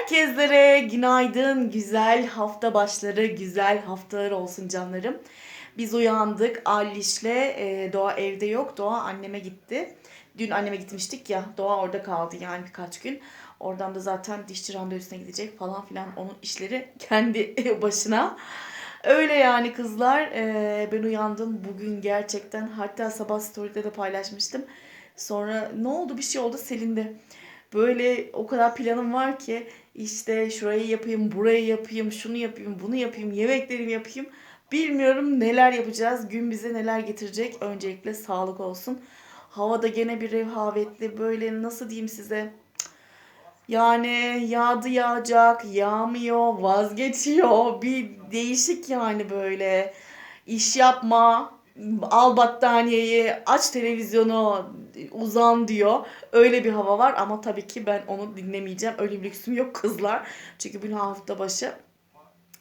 Herkeslere günaydın, güzel hafta başları, güzel haftalar olsun canlarım. Biz uyandık, Aliş'le e, Doğa evde yok, Doğa anneme gitti. Dün anneme gitmiştik ya, Doğa orada kaldı yani birkaç gün. Oradan da zaten dişçi randevusuna gidecek falan filan onun işleri kendi başına. Öyle yani kızlar. E, ben uyandım bugün gerçekten. Hatta sabah story'de de paylaşmıştım. Sonra ne oldu bir şey oldu silindi. Böyle o kadar planım var ki işte şurayı yapayım, burayı yapayım, şunu yapayım, bunu yapayım, yemeklerimi yapayım. Bilmiyorum neler yapacağız, gün bize neler getirecek. Öncelikle sağlık olsun. Havada gene bir rehavetli böyle nasıl diyeyim size. Yani yağdı yağacak, yağmıyor, vazgeçiyor. Bir değişik yani böyle. İş yapma, al battaniyeyi, aç televizyonu, uzan diyor. Öyle bir hava var ama tabii ki ben onu dinlemeyeceğim. Öyle bir lüksüm yok kızlar. Çünkü bugün hafta başı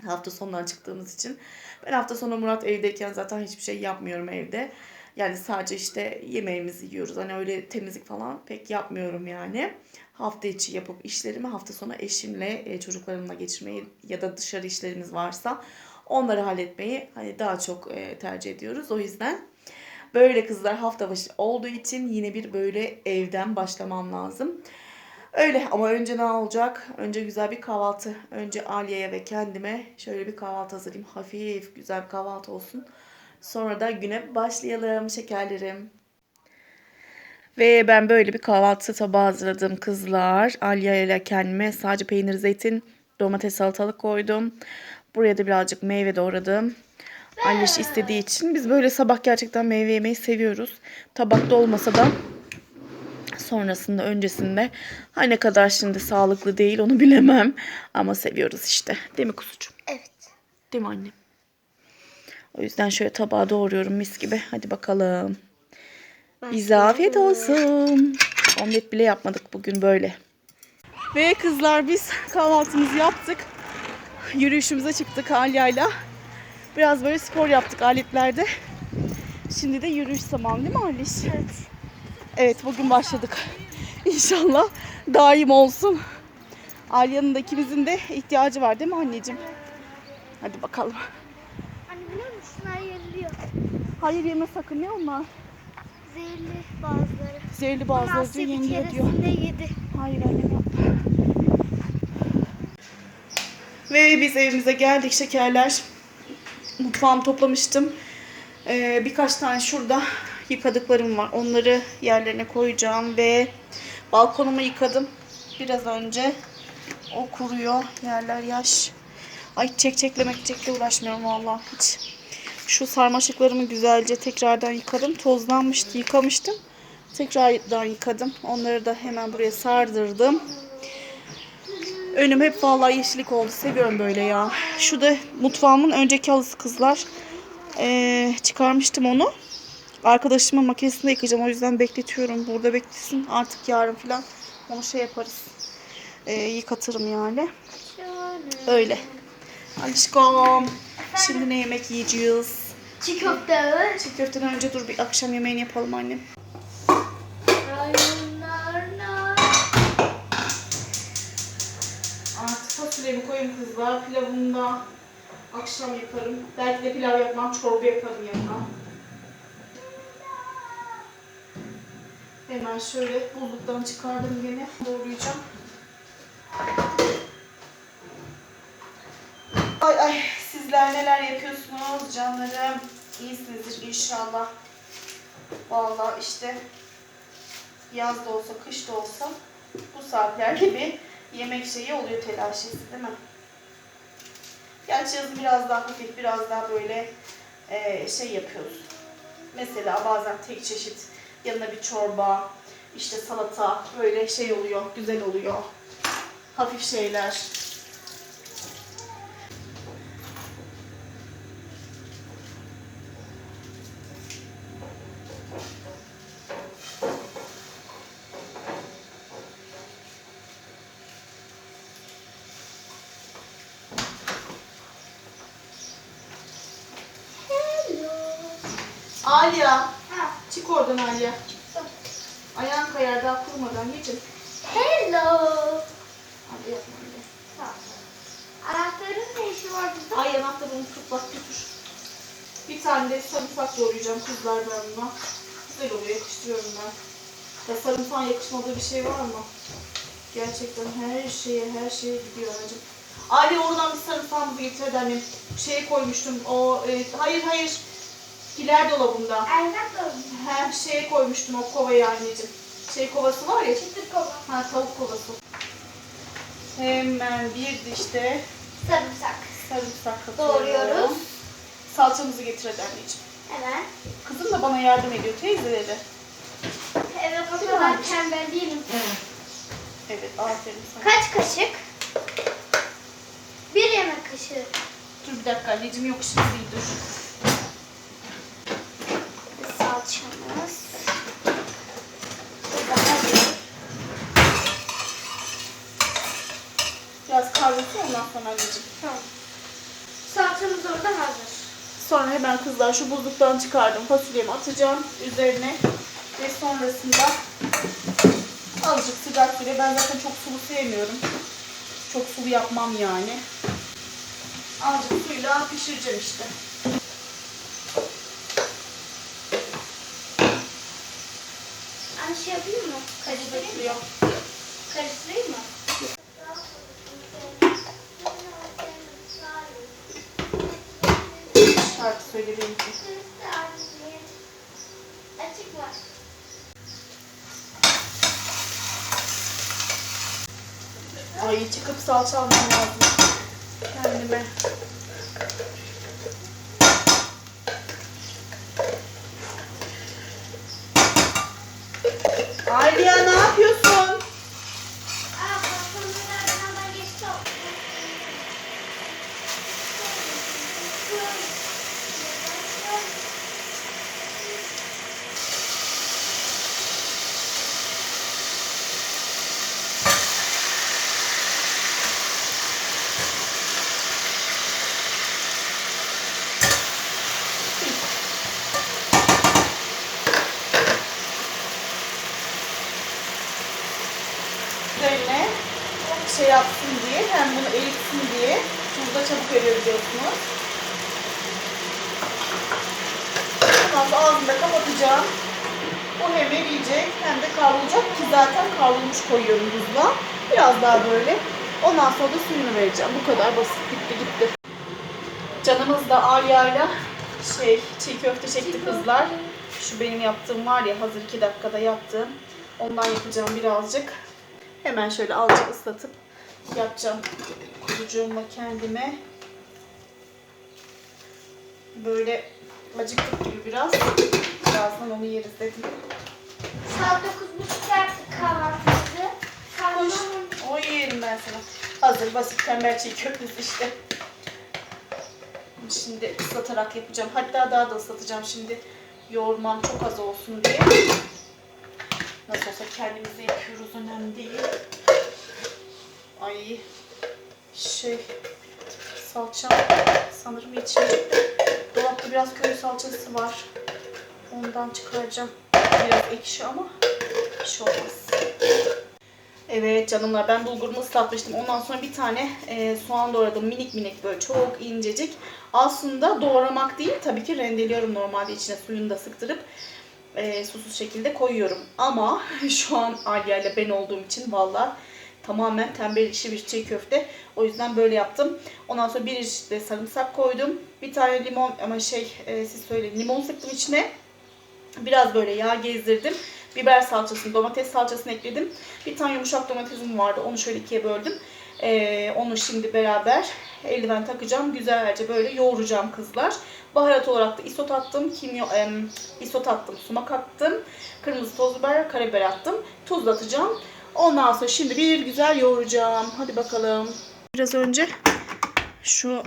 hafta sonundan çıktığımız için. Ben hafta sonu Murat evdeyken zaten hiçbir şey yapmıyorum evde. Yani sadece işte yemeğimizi yiyoruz. Hani öyle temizlik falan pek yapmıyorum yani. Hafta içi yapıp işlerimi hafta sonu eşimle, e, çocuklarımla geçirmeyi ya da dışarı işlerimiz varsa onları halletmeyi hani daha çok e, tercih ediyoruz. O yüzden böyle kızlar hafta başı olduğu için yine bir böyle evden başlamam lazım. Öyle ama önce ne olacak? Önce güzel bir kahvaltı. Önce Aliye'ye ve kendime şöyle bir kahvaltı hazırlayayım. Hafif güzel bir kahvaltı olsun. Sonra da güne başlayalım şekerlerim. Ve ben böyle bir kahvaltı tabağı hazırladım kızlar. Alya ile kendime sadece peynir, zeytin, domates, salatalık koydum. Buraya da birazcık meyve doğradım. Aliş istediği için biz böyle sabah gerçekten meyve yemeyi seviyoruz. Tabakta olmasa da sonrasında öncesinde ha ne kadar şimdi sağlıklı değil onu bilemem ama seviyoruz işte. Değil mi kuzucuğum? Evet. Değil mi annem? O yüzden şöyle tabağa doğruyorum mis gibi. Hadi bakalım. Bize afiyet olsun. Omlet bile yapmadık bugün böyle. Ve kızlar biz kahvaltımızı yaptık. Yürüyüşümüze çıktık Alya'yla. Biraz böyle spor yaptık aletlerde. Şimdi de yürüyüş zamanı değil mi Aliş? Evet. Evet bugün başladık. İnşallah daim olsun. Alya'nın da ikimizin de ihtiyacı var değil mi anneciğim? Hadi bakalım. Anne biliyor musun? Yeriliyor. Hayır yeme sakın ne onlar? Zehirli bazıları. Zehirli bazıları diyor yeniliyor diyor. yedi. Hayır annem yapma. Ve biz evimize geldik şekerler. Mutfağımı toplamıştım. Ee, birkaç tane şurada yıkadıklarım var. Onları yerlerine koyacağım ve balkonumu yıkadım. Biraz önce o kuruyor. Yerler yaş. Ay çek çeklemek çekle uğraşmıyorum vallahi hiç. Şu sarmaşıklarımı güzelce tekrardan yıkadım. Tozlanmıştı, yıkamıştım. Tekrardan yıkadım. Onları da hemen buraya sardırdım. Önüm hep vallahi yeşillik oldu. Seviyorum böyle ya. Şu da mutfağımın önceki halısı kızlar. Ee, çıkarmıştım onu. Arkadaşımın makinesinde yıkayacağım. O yüzden bekletiyorum. Burada beklesin. Artık yarın falan onu şey yaparız. Ee, yıkatırım yani. Öyle. Alişkom. Şimdi ne yemek yiyeceğiz? Çiğ köfte. Çiğ köfteden önce dur bir akşam yemeğini yapalım annem. Kızlar. Pilavımı da akşam yaparım. Belki de pilav yapmam, çorba yaparım yanına. Hemen şöyle buzluktan çıkardım gene. Doğrayacağım. Ay ay sizler neler yapıyorsunuz canlarım? İyisinizdir inşallah. Vallahi işte yaz da olsa kış da olsa bu saatler gibi yemek şeyi oluyor telaşesi değil mi? Gerçi yazın biraz daha hafif, biraz daha böyle eee, şey yapıyoruz. Mesela bazen tek çeşit yanına bir çorba, işte salata böyle şey oluyor, güzel oluyor. Hafif şeyler. Aliya, Ha, çık oradan Aliya. Ayağın kayar daha kurmadan geçin. Hello. Hadi yapma öyle. Anahtarın ne işi var burada? Ay yanakları unuttuk bak götür. Bir tane de sarımsak doğrayacağım kızlar ben buna. Güzel oluyor yakıştırıyorum ben. Ya sarımsağın yakışmadığı bir şey var mı? Gerçekten her şeye her şeye gidiyor anacığım. Ali oradan bir sarımsağımızı getir hadi annem. Şeye koymuştum o e, hayır hayır. Kiler dolabında. Erzak dolabı. Her şeye koymuştum o kovayı anneciğim. Şey kovası var ya. Çıtır kova. Ha tavuk kovası. Hemen bir dişte Sarımsak. sarımsak katıyorum. Doğruyoruz. Salçamızı getir hadi anneciğim. Hemen. Kızım da bana yardım ediyor teyzeleri. Evet o kadar tembel değilim. Evet aferin sana. Kaç kaşık? Bir yemek kaşığı. Dur bir dakika anneciğim yok şimdi dur. Salçamız. Bu daha bir. Biraz sonra anneciğim. Tamam. Salçamız orada hazır. Sonra hemen kızlar şu buzluktan çıkardım. Fasulyemi atacağım üzerine. Ve sonrasında azıcık sıcak suyla. Ben zaten çok sulu sevmiyorum. Çok sulu yapmam yani. Azıcık suyla pişireceğim işte. Anne şey yapayım mı? Karıştırayım mı? Karıştırayım mı? Şarkı söyle benimki. Açık var. Ay çıkıp salça almam lazım. Kendime. Aliya ne yapıyorsun? Aa, patronlar beraber geçti. Üzerine şey yapsın diye hem bunu eritsin diye biliyorsunuz. Ondan sonra ağzını da kapatacağım. O hem eriyecek hem de kavrulacak ki zaten kavrulmuş koyuyorum buzluğa. Biraz daha böyle. Ondan sonra da suyunu vereceğim. Bu kadar basit. Bitti gitti. Canımız da Alya'yla şey çiğ köfte çekti kızlar. Şu benim yaptığım var ya hazır 2 dakikada yaptığım. Ondan yapacağım birazcık. Hemen şöyle azıcık ıslatıp yapacağım kuzucuğumla kendime. Böyle acıktık gibi biraz. Birazdan onu yeriz dedim. Saat 9.30 yaptık kahvaltımızı. Kahvaltı O yerim ben sana. Hazır basit tembel çiğ köftesi işte. Şimdi ıslatarak yapacağım. Hatta daha da ıslatacağım şimdi. Yoğurmam çok az olsun diye. Nasıl olsa kendimize yapıyoruz önemli değil. Ay şey salçam sanırım yetişmeyecek. Dolapta biraz köy salçası var. Ondan çıkaracağım. Biraz ekşi ama bir şey olmaz. Evet canımlar ben bulgurumu ıslatmıştım. Ondan sonra bir tane e, soğan doğradım. Minik minik böyle çok incecik. Aslında doğramak değil tabii ki rendeliyorum normalde içine suyunu da sıktırıp e, susuz şekilde koyuyorum. Ama şu an Alya ile ben olduğum için valla tamamen tembel işi bir çiğ köfte. O yüzden böyle yaptım. Ondan sonra bir işte sarımsak koydum. Bir tane limon ama şey e, siz söyleyin limon sıktım içine. Biraz böyle yağ gezdirdim. Biber salçasını, domates salçasını ekledim. Bir tane yumuşak domatesim vardı. Onu şöyle ikiye böldüm. Ee, onu şimdi beraber eldiven takacağım. Güzelce böyle yoğuracağım kızlar. Baharat olarak da isot attım. Kimyo, em, isot attım. Sumak attım. Kırmızı toz biber, karabiber attım. Tuz atacağım. Ondan sonra şimdi bir güzel yoğuracağım. Hadi bakalım. Biraz önce şu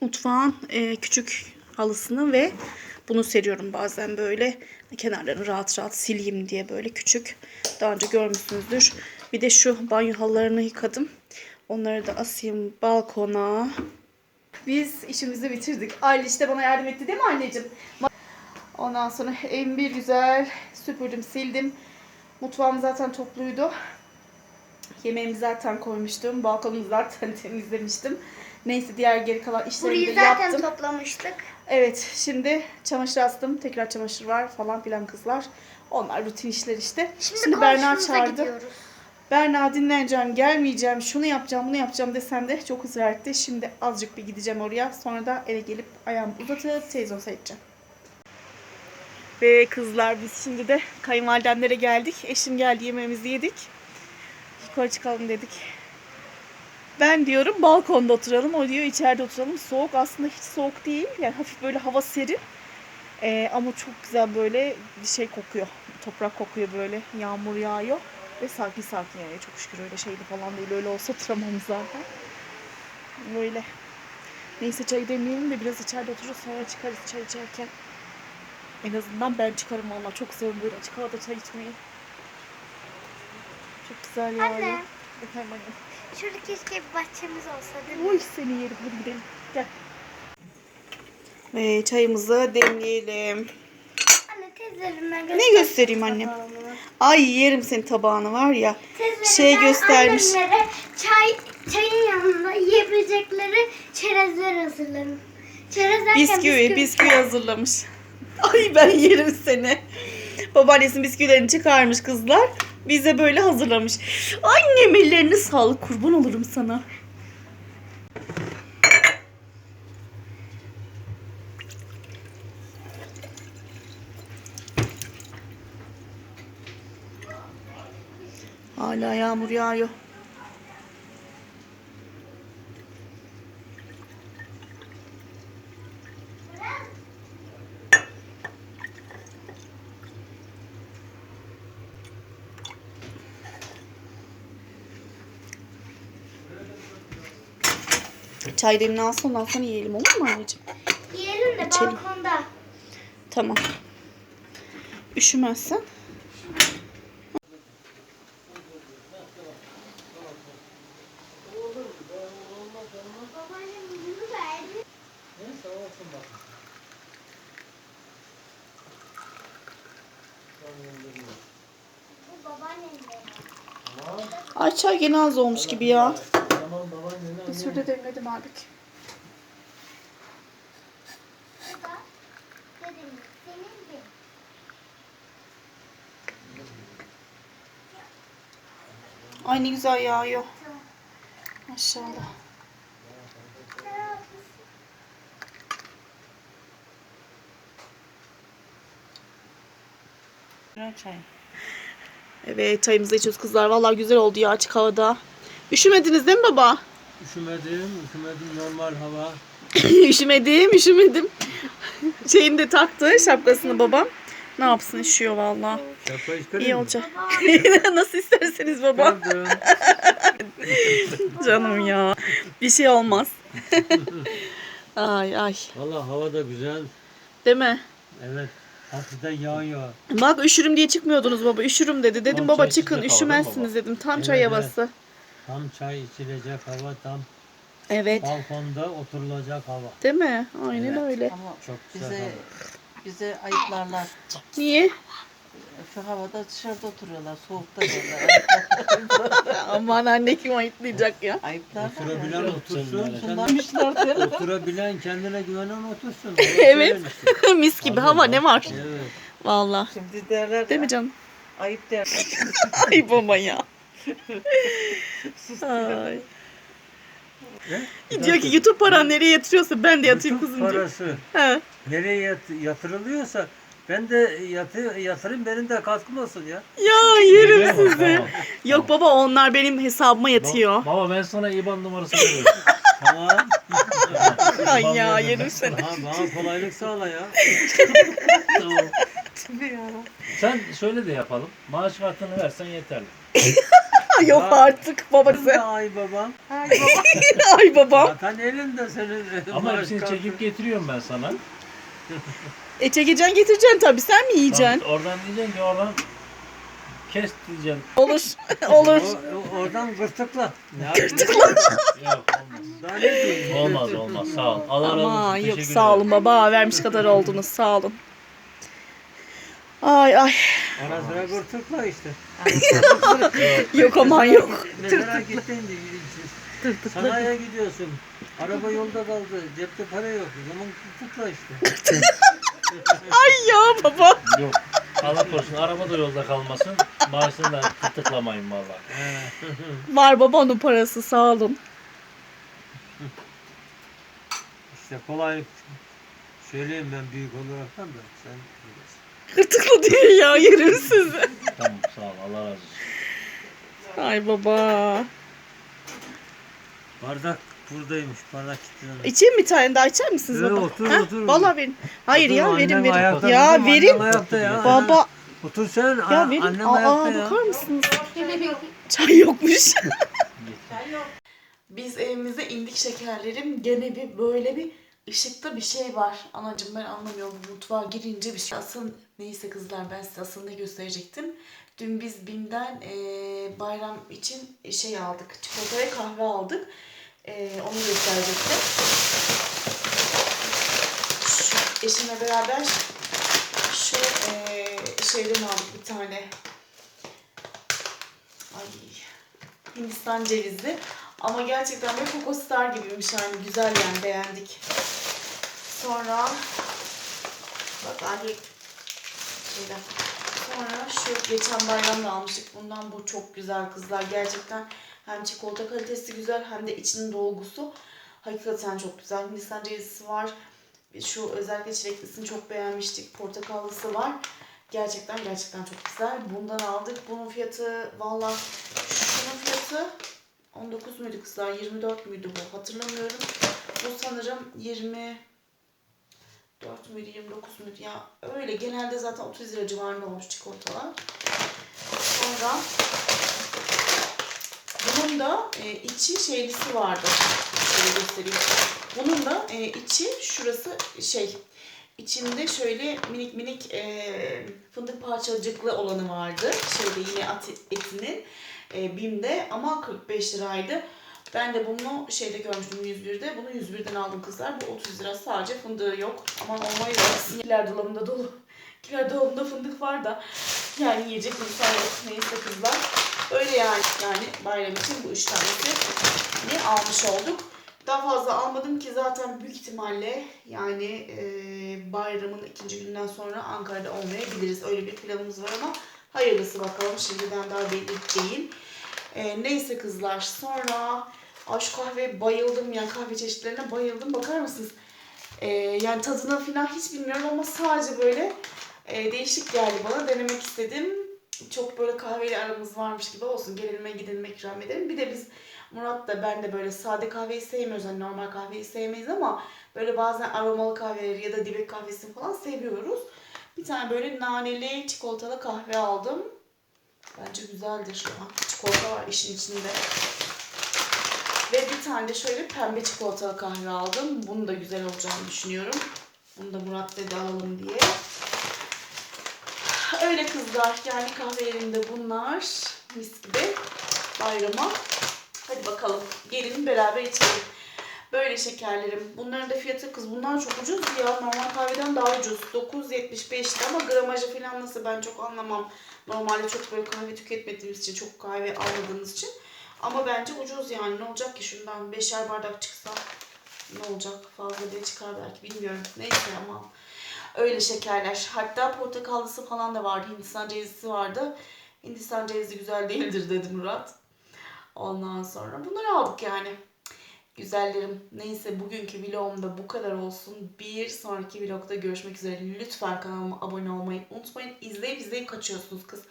mutfağın e, küçük halısını ve bunu seriyorum bazen böyle kenarlarını rahat rahat sileyim diye böyle küçük. Daha önce görmüşsünüzdür. Bir de şu banyo halılarını yıkadım. Onları da asayım balkona. Biz işimizi bitirdik. Aile işte bana yardım etti değil mi anneciğim? Ondan sonra evimi bir güzel süpürdüm, sildim. Mutfağım zaten topluydu. Yemeğimi zaten koymuştum. Balkonumu zaten temizlemiştim. Neyse diğer geri kalan işlerimi Burayı de zaten yaptım. toplamıştık. Evet şimdi çamaşır astım. Tekrar çamaşır var falan filan kızlar. Onlar rutin işler işte. Şimdi, Berna komşumuza çağırdı. gidiyoruz. Berna dinleneceğim, gelmeyeceğim, şunu yapacağım, bunu yapacağım desem de çok ısrar etti. Şimdi azıcık bir gideceğim oraya. Sonra da eve gelip ayağımı uzatıp televizyon seyredeceğim. Ve kızlar biz şimdi de kayınvalidemlere geldik. Eşim geldi yemeğimizi yedik. Yukarı çıkalım dedik. Ben diyorum balkonda oturalım. O diyor içeride oturalım. Soğuk aslında hiç soğuk değil. Yani hafif böyle hava serin. Ee, ama çok güzel böyle bir şey kokuyor. Toprak kokuyor böyle. Yağmur yağıyor. Ve sakin sakin yani. Çok şükür öyle şeydi falan değil. Öyle olsa oturamam zaten. Böyle. Neyse çay demleyelim de biraz içeride otururuz sonra çıkarız çay içerken. En azından ben çıkarım valla. Çok seviyorum böyle açık havada çay içmeyi. Çok güzel ya. Anne. Efendim annem. Şurada keşke bir bahçemiz olsa değil mi? Oy seni yerim. Hadi gidelim. Gel. Ve çayımızı demleyelim. Anne teyzelerime göster. Ne göstereyim annem? tabağımı. Ay yerim senin tabağını var ya. Teyzelerime Şey göstermiş. annemlere çay, çayın yanında yiyebilecekleri çerezler hazırlarım. Çerez derken Bisküvi, bisküvi hazırlamış. Ay ben yerim seni. Babaannesinin bisküvilerini çıkarmış kızlar. Bize böyle hazırlamış. Annem ellerine sağlık kurban olurum sana. Hala yağmur yağıyor. Çay demini alsana ondan sonra yiyelim olur mu anneciğim? Yiyelim de İçelim. balkonda. Tamam. Üşümezsen. Ay çay gene az olmuş gibi ya. Sürü de demledim halbuki. Ay ne güzel yağıyor. Maşallah. Evet çayımızı içiyoruz kızlar. Vallahi güzel oldu ya açık havada. Üşümediniz değil mi baba? Üşümedim, üşümedim normal hava. üşümedim, üşümedim. Şeyini de taktı şapkasını babam. Ne yapsın üşüyor çıkarayım İyi olacak. Nasıl isterseniz baba. Canım ya. Bir şey olmaz. ay ay. Valla hava da güzel. Değil mi? Evet. Hafiften yağıyor. Bak üşürüm diye çıkmıyordunuz baba. Üşürüm dedi. Dedim Tam baba çıkın üşümezsiniz dedim. Tam Evet, çay evet. Tam çay içilecek hava, tam Evet. balkonda oturulacak hava. Değil mi? Aynen öyle. Ama Çok güzel bize hava. bize ayıplarlar. Niye? Şu havada dışarıda oturuyorlar, soğukta böyle. Aman anne kim ayıtlayacak ya. Ayıplar. Oturabilen otursun. Şunlarmışlar diye. Kendi- Oturabilen kendine güvenen otursun. Evet. Mis gibi hava ne var? Evet. Vallahi. Şimdi derler Değil mi canım? Ayıp derler. Ay baba ya. Ay. Ne? Diyor ki YouTube paran nereye yatırıyorsa ben de yatayım YouTube kızım diyor. parası He. nereye yat- yatırılıyorsa ben de yatı, yatırayım benim de katkım olsun ya. Ya yerim Tamam, sizi. tamam. Yok baba onlar benim hesabıma yatıyor. Baba ben sana IBAN numarası veriyorum. Tamam. Ay ya yerim seni. Bana, bana kolaylık sağla ya. tamam. Sen şöyle de yapalım. Maaş kartını versen yeterli. Yok artık baba Ben de sen. ay babam. Ay baba. Ay babam. Zaten elinde senin Ama hepsini çekip getiriyorum ben sana. E çekeceksin getireceksin tabii sen mi yiyeceksin? Tamam, oradan diyeceksin ki oradan kes diyeceksin. Olur. Olur. O, o- oradan gırtıkla. Ne Gırtıkla. Yok olmaz. Daha ne diyeyim? Olmaz olmaz sağ ol. Allah razı olsun. Ama yok teşekkür sağ ederim. olun baba vermiş kadar oldunuz sağ olun. Ay ay. Ara sıra gırtıkla işte. Yok aman yok. Mesela gittin de sanayiye gidiyorsun. Araba yolda kaldı. Cepte para yok. O zaman gırtıkla işte. Ay ya baba. Yok. Allah korusun araba da yolda kalmasın. Maaşını da tıklamayın valla. Var baba onun parası sağ olun. işte kolay söyleyeyim ben büyük olaraktan da sen. Hırtıklı diyor ya yerim sizi. Tamam sağ ol Allah razı olsun. Ay baba. Bardak buradaymış. Bardak kilitlendi. İçeyim bir tane daha içer misiniz Yok, baba? otur, Ha? otur. Vallahi verin. Hayır Otur, ya annem verin verin. ayakta, ya kızım, verin. Annem ayakta ya. Baba Otur sen. ya a- verin. Annem Aa ayakta ya. bakar mısınız? Çay yokmuş. Biz evimize indik şekerlerim. Gene bir böyle bir ışıkta bir şey var. Anacığım ben anlamıyorum. Mutfağa girince bir şey. Asıl neyse kızlar ben size ne gösterecektim. Dün biz BİM'den eee, bayram için şey aldık. Çikolata ve kahve aldık. Eee, onu gösterecektim. Şu eşimle beraber şu eee, şeyden aldık bir tane. Ay Hindistan cevizi. Ama gerçekten böyle Coco Star gibiymiş yani güzel yani beğendik. Sonra bak anne şeyden. Sonra şu geçen bayramda almıştık. Bundan bu çok güzel kızlar. Gerçekten hem çikolata kalitesi güzel hem de içinin dolgusu hakikaten çok güzel. Hindistan cevizisi var. Şu özellikle çileklisini çok beğenmiştik. Portakallısı var. Gerçekten gerçekten çok güzel. Bundan aldık. Bunun fiyatı valla şunun fiyatı 19 muydu kızlar? 24 müydü bu? Hatırlamıyorum. Bu sanırım 20 4 müydü 29 muydu ya öyle genelde zaten 30 lira civarında olmuş çikolatalar. Sonra bunun da e, içi şeylisi vardı. Şöyle göstereyim. Bunun da e, içi şurası şey içinde şöyle minik minik e, fındık parçacıklı olanı vardı. Şöyle yine at etinin e, BİM'de ama 45 liraydı. Ben de bunu şeyde görmüştüm 101'de. Bunu 101'den aldım kızlar. Bu 30 lira sadece fındığı yok. Aman olmayı versin. Kiler dolabında dolu. Kiler dolabında fındık var da. Yani yiyecek insan yok. Neyse kızlar. Öyle yani. Yani bayram için bu üç tanesi ne almış olduk. Daha fazla almadım ki zaten büyük ihtimalle yani e, bayramın ikinci günden sonra Ankara'da olmayabiliriz. Öyle bir planımız var ama hayırlısı bakalım. Şimdiden daha belli değil. E, neyse kızlar sonra Ay şu kahveye bayıldım ya kahve çeşitlerine bayıldım. Bakar mısınız? E, yani tadına falan hiç bilmiyorum ama sadece böyle e, değişik geldi bana. Denemek istedim. Çok böyle kahveyle aramız varmış gibi olsun. Gelelim gidelim ikram edelim. Bir de biz Murat da ben de böyle sade kahveyi sevmiyoruz. Hani normal kahveyi sevmeyiz ama böyle bazen aromalı kahveleri ya da dibek kahvesini falan seviyoruz. Bir tane böyle naneli çikolatalı kahve aldım. Bence güzeldir şu an. Çikolata var işin içinde. Ve bir tane de şöyle pembe çikolatalı kahve aldım. Bunun da güzel olacağını düşünüyorum. Bunu da Murat dedi alalım diye. Öyle kızlar. Yani kahvelerimde bunlar. Mis gibi bayrama. Hadi bakalım. Gelin beraber içelim. Böyle şekerlerim. Bunların da fiyatı kız bunlar çok ucuz ya. Normal kahveden daha ucuz. 9.75'ti ama gramajı falan nasıl ben çok anlamam. Normalde çok böyle kahve tüketmediğimiz için, çok kahve almadığımız için. Ama bence ucuz yani. Ne olacak ki şundan beşer bardak çıksa ne olacak? Fazla diye çıkar belki bilmiyorum. Neyse ama öyle şekerler. Hatta portakallısı falan da vardı. Hindistan cevizisi vardı. Hindistan cevizi güzel değildir dedi Murat. Ondan sonra bunları aldık yani. Güzellerim. Neyse bugünkü vlogumda bu kadar olsun. Bir sonraki vlogda görüşmek üzere. Lütfen kanalıma abone olmayı unutmayın. İzleyip izleyip kaçıyorsunuz kız.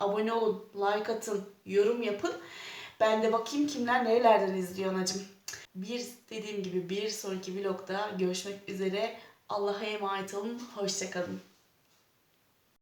Abone olun, like atın, yorum yapın. Ben de bakayım kimler nerelerden izliyor anacım. Bir dediğim gibi bir sonraki vlogda görüşmek üzere. Allah'a emanet olun. Hoşçakalın.